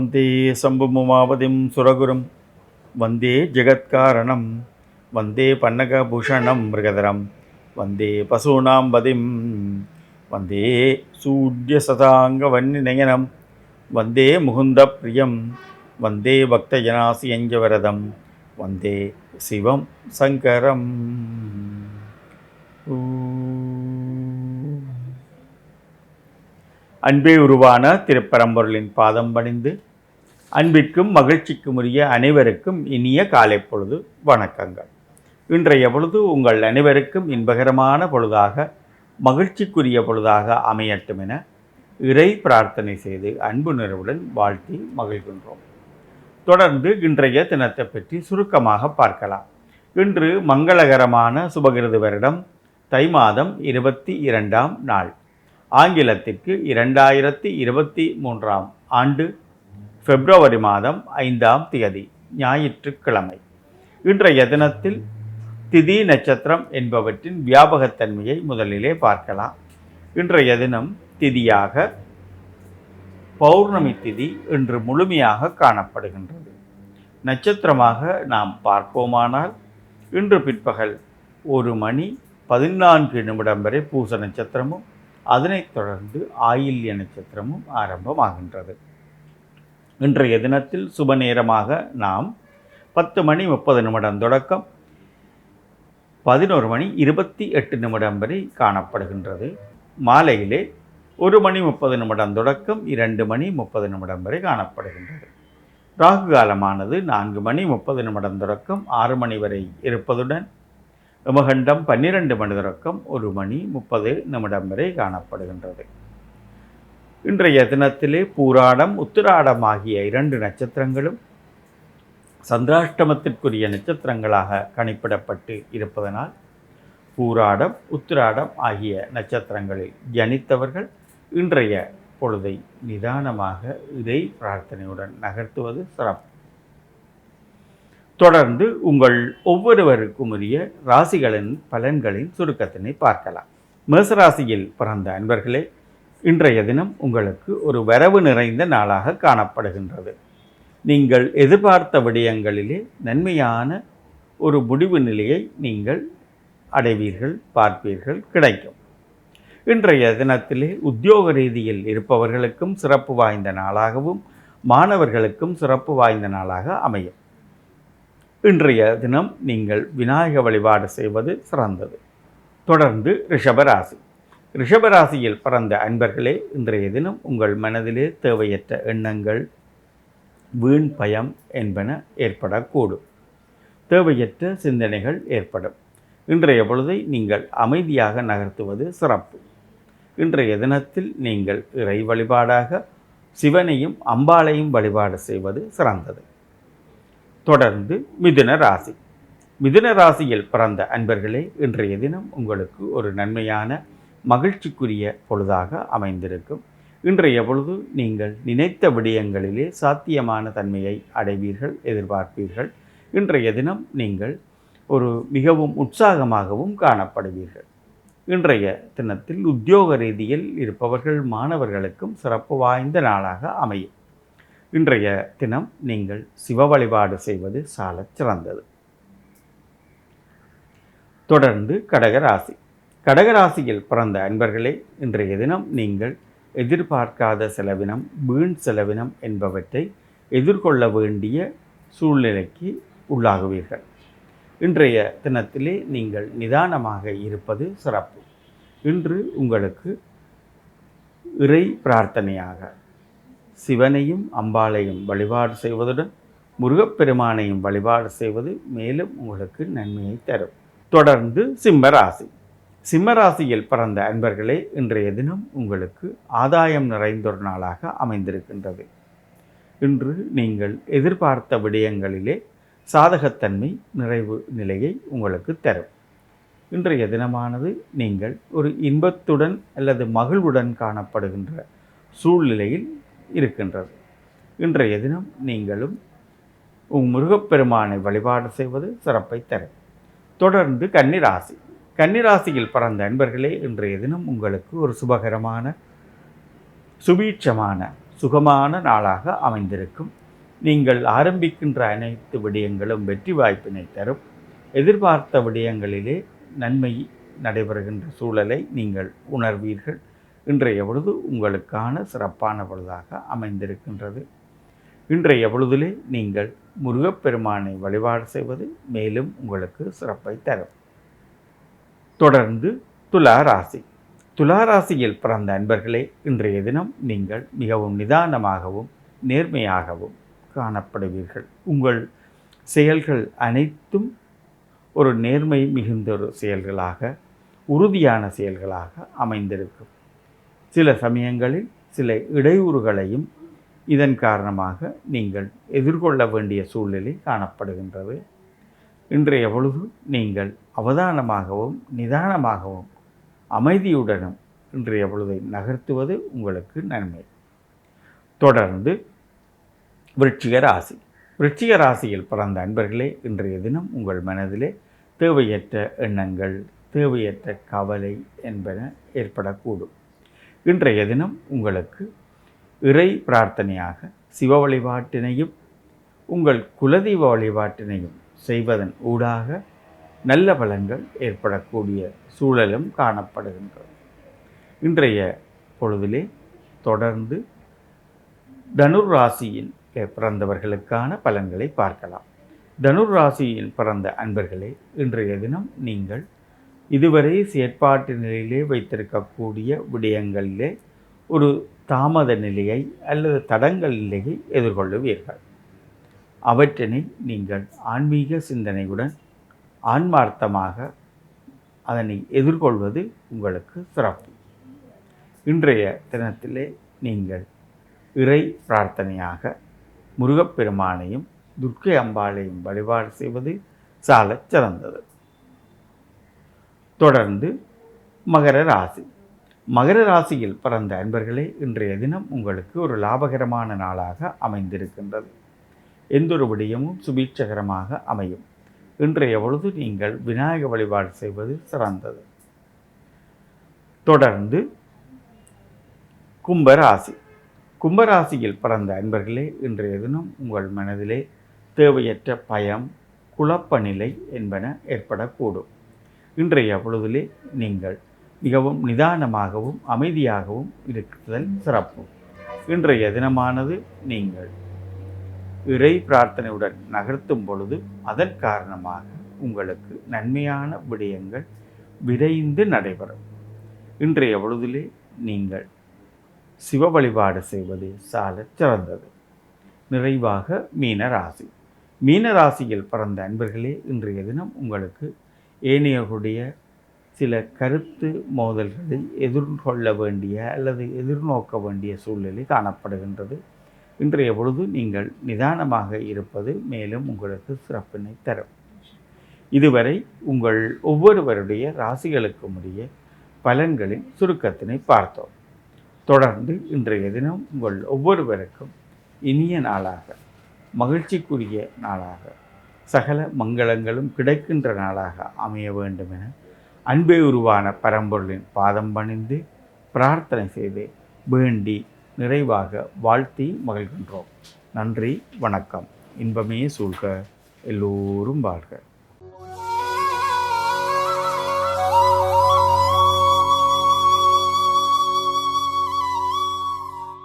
வந்தே சம்புமுமாவதிம் சுரகுரும். வந்தே ஜெகத்காரணம். வந்தே பன்னகபூஷணம் மிருகதரம். வந்தே பசூனாம் பதிம் வந்தே சூட்யசதாங்கவன்னிநயனம். வந்தே முகுந்த பிரியம் வந்தே பக்தஜனாசி அஞ்சவரதம் வந்தே சிவம் சங்கரம். அன்பே உருவான திருப்பரம்பொருளின் பாதம் பணிந்து அன்பிற்கும் மகிழ்ச்சிக்கும் உரிய அனைவருக்கும் இனிய காலை பொழுது வணக்கங்கள். இன்றைய பொழுது உங்கள் அனைவருக்கும் இன்பகரமான பொழுதாக மகிழ்ச்சிக்குரிய பொழுதாக அமையட்டும் என இறை பிரார்த்தனை செய்து அன்பு நிறைவுடன் வாழ்த்தி மகிழ்கின்றோம். தொடர்ந்து இன்றைய தினத்தை பற்றி சுருக்கமாக பார்க்கலாம். இன்று மங்களகரமான சுபகிருது வருடம் தை மாதம் இருபத்தி இரண்டாம் நாள். ஆங்கிலத்திற்கு இரண்டாயிரத்தி இருபத்தி மூன்றாம் ஆண்டு பிப்ரவரி மாதம் ஐந்தாம் தேதி ஞாயிற்றுக்கிழமை. இன்றைய தினத்தில் திதி நட்சத்திரம் என்பவற்றின் வியாபகத்தன்மையை முதலிலே பார்க்கலாம். இன்றைய தினம் திதியாக பௌர்ணமி திதி இன்று முழுமையாக காணப்படுகின்றது. நட்சத்திரமாக நாம் பார்ப்போமானால் இன்று பிற்பகல் ஒரு மணி பதினான்கு நிமிடம் வரை பூச நட்சத்திரமும் அதனைத் தொடர்ந்து ஆயில்ய நட்சத்திரமும் ஆரம்பமாகின்றது. இன்றைய தினத்தில் சுப நேரமாக நாம் பத்து மணி முப்பது நிமிடம் தொடக்கம் பதினோரு மணி இருபத்தி எட்டு நிமிடம் வரை காணப்படுகின்றது. மாலையிலே ஒரு மணி முப்பது நிமிடம் தொடக்கம் இரண்டு மணி முப்பது நிமிடம் வரை காணப்படுகின்றது. ராகு காலமானது நான்கு மணி முப்பது நிமிடம் தொடக்கம் ஆறு மணி வரை இருப்பதுடன் உமகண்டம் பன்னிரண்டு மணி தொடக்கம் ஒரு மணி முப்பது நிமிடம் வரை காணப்படுகின்றது. இன்றைய தினத்திலே பூராடம் உத்திராடம் ஆகிய இரண்டு நட்சத்திரங்களும் சந்திராஷ்டமத்திற்குரிய நட்சத்திரங்களாக கணிப்பிடப்பட்டு இருப்பதனால் பூராடம் உத்திராடம் ஆகிய நட்சத்திரங்களில் ஜனித்தவர்கள் இன்றைய பொழுதை நிதானமாக இறை பிரார்த்தனையுடன் நகர்த்துவது சிறப்பு. தொடர்ந்து உங்கள் ஒவ்வொருவருக்கும் உரிய ராசிகளின் பலன்களின் சுருக்கத்தினை பார்க்கலாம். மேசராசியில் பிறந்த அன்பர்களே இன்றைய தினம் உங்களுக்கு ஒரு வரவு நிறைந்த நாளாக காணப்படுகின்றது. நீங்கள் எதிர்பார்த்த விடயங்களிலே நன்மையான ஒரு முடிவு நிலையை நீங்கள் அடைவீர்கள் பார்ப்பீர்கள் கிடைக்கும். இன்றைய தினத்திலே உத்தியோக ரீதியில் இருப்பவர்களுக்கும் சிறப்பு வாய்ந்த நாளாகவும் மாணவர்களுக்கும் சிறப்பு வாய்ந்த நாளாக அமையும். இன்றைய தினம் நீங்கள் விநாயக வழிபாடு செய்வது சிறந்தது. தொடர்ந்து ரிஷபராசி ரிஷபராசியில் பிறந்த அன்பர்களே இன்றைய தினம் உங்கள் மனதிலே தேவையற்ற எண்ணங்கள் வீண் பயம் என்பன ஏற்படக்கூடும். தேவையற்ற சிந்தனைகள் ஏற்படும். இன்றைய பொழுதை நீங்கள் அமைதியாக நகர்த்துவது சிறப்பு. இன்றைய தினத்தில் நீங்கள் இறை வழிபாடாக சிவனையும் அம்பாளையும் வழிபாடு செய்வது சிறந்தது. தொடர்ந்து மிதுன ராசி. மிதுன ராசியில் பிறந்த அன்பர்களே இன்றைய தினம் உங்களுக்கு ஒரு நன்மையான மகிழ்ச்சிக்குரிய பொழுதாக அமைந்திருக்கும். இன்றைய பொழுது நீங்கள் நினைத்த விடயங்களிலே சாத்தியமான தன்மையை அடைவீர்கள் எதிர்பார்ப்பீர்கள். இன்றைய தினம் நீங்கள் ஒரு மிகவும் உற்சாகமாகவும் காணப்படுவீர்கள். இன்றைய தினத்தில் உத்தியோக ரீதியில் இருப்பவர்கள் மாணவர்களுக்கும் சிறப்பு வாய்ந்த நாளாக அமையும். இன்றைய தினம் நீங்கள் சிவ வழிபாடு செய்வது சாலச் சிறந்தது. தொடர்ந்து கடகராசி. கடகராசியில் பிறந்த அன்பர்களே இன்றைய தினம் நீங்கள் எதிர்பார்க்காத செலவினம் வீண் செலவினம் என்பவற்றை எதிர்கொள்ள வேண்டிய சூழ்நிலைக்கு உள்ளாகுவீர்கள். இன்றைய தினத்திலே நீங்கள் நிதானமாக இருப்பது சிறப்பு. இன்று உங்களுக்கு இறை பிரார்த்தனையாக சிவனையும் அம்பாளையும் வழிபாடு செய்வதுடன் முருகப்பெருமானையும் வழிபாடு செய்வது மேலும் உங்களுக்கு நன்மையை தரும். தொடர்ந்து சிம்மராசி சிம்மராசியில் பிறந்த அன்பர்களே இன்றைய தினம் உங்களுக்கு ஆதாயம் நிறைந்தொரு நாளாக அமைந்திருக்கின்றது. இன்று நீங்கள் எதிர்பார்த்த விடயங்களிலே சாதகத்தன்மை நிறைவு நிலையை உங்களுக்கு தரும். இன்றைய தினமானது நீங்கள் ஒரு இன்பத்துடன் அல்லது மகிழ்வுடன் காணப்படுகின்ற சூழ்நிலையில் இருக்கின்றது. இன்றைய தினம் நீங்களும் உங் முருகப்பெருமானை வழிபாடு செய்வது சிறப்பை தரும். தொடர்ந்து கன்னிராசி. கன்னிராசியில் பிறந்த அன்பர்களே இன்றைய தினம் உங்களுக்கு ஒரு சுபகரமான சுபீட்சமான சுகமான நாளாக அமைந்திருக்கும். நீங்கள் ஆரம்பிக்கின்ற அனைத்து விடயங்களும் வெற்றி வாய்ப்பினை தரும். எதிர்பார்த்த விடயங்களிலே நன்மை நடைபெறுகின்ற சூழலை நீங்கள் உணர்வீர்கள். இன்றைய பொழுது உங்களுக்கான சிறப்பான பொழுதாக அமைந்திருக்கின்றது. இன்றைய பொழுதிலே நீங்கள் முருகப்பெருமானை வழிபாடு செய்வது மேலும் உங்களுக்கு சிறப்பை தரும். தொடர்ந்து துலாராசி துலா ராசியில் பிறந்த அன்பர்களே இன்றைய தினம் நீங்கள் மிகவும் நிதானமாகவும் நேர்மையாகவும் காணப்படுவீர்கள். உங்கள் செயல்கள் அனைத்தும் ஒரு நேர்மை மிகுந்த ஒரு செயல்களாக உறுதியான செயல்களாக அமைந்திருக்கும். சில சமயங்களில் சில இடையூறுகளையும் இதன் காரணமாக நீங்கள் எதிர்கொள்ள வேண்டிய சூழ்நிலை காணப்படுகின்றது. இன்றைய பொழுது நீங்கள் அவதானமாகவும் நிதானமாகவும் அமைதியுடனும் இன்றைய பொழுதை நகர்த்துவது உங்களுக்கு நன்மை. தொடர்ந்து விருட்சிக ராசி. விருட்சிக ராசியில் பிறந்த அன்பர்களே இன்றைய தினம் உங்கள் மனதிலே தேவையற்ற எண்ணங்கள் தேவையற்ற கவலை என்பன ஏற்படக்கூடும். இன்றைய தினம் உங்களுக்கு இறை பிரார்த்தனையாக சிவ வழிபாட்டினையும் உங்கள் குலதெய்வ வழிபாட்டினையும் செய்வதன் ஊடாக நல்ல பலன்கள் ஏற்படக்கூடிய சூழலும் காணப்படுகின்றது. இன்றைய பொழுதிலே தொடர்ந்து தனுர் ராசியின் பிறந்தவர்களுக்கான பலன்களை பார்க்கலாம். தனுர் ராசியில் பிறந்த அன்பர்களே இன்றைய தினம் நீங்கள் இதுவரை செயற்பாட்டு நிலையிலே வைத்திருக்கக்கூடிய விடயங்களிலே ஒரு தாமத நிலையை அல்லது தடங்கள் நிலையை எதிர்கொள்ளுவீர்கள். அவற்றினை நீங்கள் ஆன்மீக சிந்தனையுடன் ஆன்மார்த்தமாக அதனை எதிர்கொள்வது உங்களுக்கு சிறப்பு. இன்றைய தினத்திலே நீங்கள் இறை பிரார்த்தனையாக முருகப்பெருமானையும் துர்க்கை அம்பாளையும் வழிபாடு செய்வது சாலச் சிறந்தது. தொடர்ந்து மகர ராசி. மகர ராசியில் பிறந்த அன்பர்களே இன்றைய தினம் உங்களுக்கு ஒரு லாபகரமான நாளாக அமைந்திருக்கின்றது. எந்த ஒரு விடயமும் சுபீட்சகரமாக அமையும். இன்றைய பொழுது நீங்கள் விநாயக வழிபாடு செய்வது சிறந்தது. தொடர்ந்து கும்பராசி. கும்பராசியில் பிறந்த அன்பர்களே இன்றைய தினம் உங்கள் மனதிலே தேவையற்ற பயம் குழப்ப நிலை என்பன ஏற்படக்கூடும். இன்றைய பொழுதிலே நீங்கள் மிகவும் நிதானமாகவும் அமைதியாகவும் இருக்குதல் சிறப்பு. இன்றைய தினமானது நீங்கள் இறை பிரார்த்தனையுடன் நகர்த்தும் பொழுது அதன் காரணமாக உங்களுக்கு நன்மையான விடயங்கள் விரைந்து நடைபெறும். இன்றைய பொழுதிலே நீங்கள் சிவ வழிபாடு செய்வது சால சிறந்தது. நிறைவாக மீன ராசி. மீன ராசியில் பிறந்த அன்பர்களே இன்றைய தினம் உங்களுக்கு ஏனையர்களுடைய சில கருத்து மோதல்களை எதிர்கொள்ள வேண்டிய அல்லது எதிர்நோக்க வேண்டிய சூழ்நிலை காணப்படுகின்றது. இன்றைய பொழுது நீங்கள் நிதானமாக இருப்பது மேலும் உங்களுக்கு சிறப்பினை தரும். இதுவரை உங்கள் ஒவ்வொருவருடைய ராசிகளுக்கும் உரிய பலன்களின் சுருக்கத்தினை பார்த்தோம். தொடர்ந்து இன்றைய தினம் உங்கள் ஒவ்வொருவருக்கும் இனிய நாளாக மகிழ்ச்சிக்குரிய நாளாக சகல மங்களங்களும் கிடைக்கின்ற நாளாக அமைய வேண்டும் என அன்பே உருவான பரம்பொருளின் பாதம் பணிந்து பிரார்த்தனை செய்து வேண்டி நிறைவாக வாழ்த்தி மகிழ்கின்றோம். நன்றி வணக்கம். இன்பமே சூழ்க. எல்லோரும் வாழ்க.